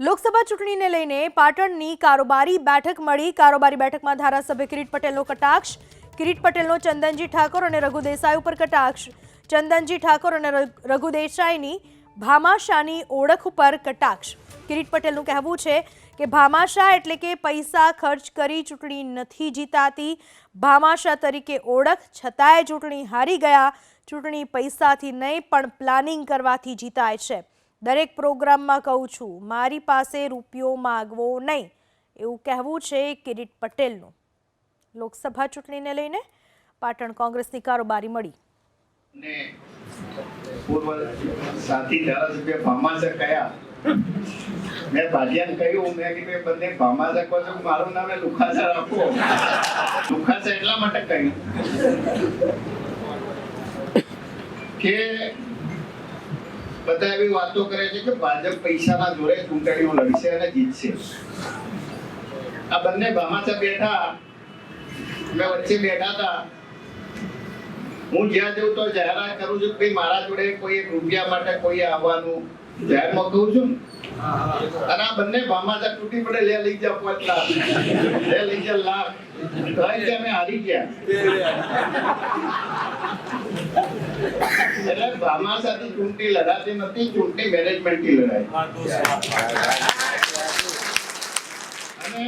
લોકસભા ચૂંટણીને લઈને પાટણની કારોબારી બેઠક મળી. કારોબારી બેઠકમાં ધારાસભ્ય કિરીટ પટેલનો કટાક્ષ, કિરીટ પટેલનો ચંદનજી ઠાકોર અને રઘુ દેસાઈ ઉપર કટાક્ષ. ચંદનજી ઠાકોર અને રઘુ- દેસાઈની ભામાશાની ઓળખ ઉપર કટાક્ષ. કિરીટ પટેલનું કહેવું છે કે ભામાશા એટલે કે પૈસા ખર્ચ કરી ચૂંટણી નથી જીતાતી. ભામાશા તરીકે ઓળખ, છતાંય ચૂંટણી હારી ગયા. ચૂંટણી પૈસાથી નહીં, પણ પ્લાનિંગ કરવાથી જીતાય છે. દરેક પ્રોગ્રામમાં કહું છું, મારી પાસે રૂપિયો માગવો નહીં. એવું કહેવું છે કિરીટ પટેલનું. લોકસભા ચૂંટણીને લઈને પાટણ કોંગ્રેસની કારોબારી મળી. કે બધા એવી વાતો કરે છે કે ભાજપ પૈસાના જોડે ચૂંટણીઓ લડશે અને જીતશે. આ બંને ભામાચા બેઠા. મેં વચ્ચે બેઠા હતા. હું જ્યાં જઉં તો જાહેરાત કરું છું કે મારા જોડે કોઈ એક રૂપિયા માટે કોઈ આવવાનું જાહેરમાં કહું છું અને આ બંને ભામાચા તૂટી પડે, લે લઈ જા પાંચ લાખ. લે લઈ જા લાખ. અમે હારી ગયા. એટલે ભામાશાથી ચૂંટણી લડાતી નથી ચૂંટણી મેનેજમેન્ટથી લડાય. અને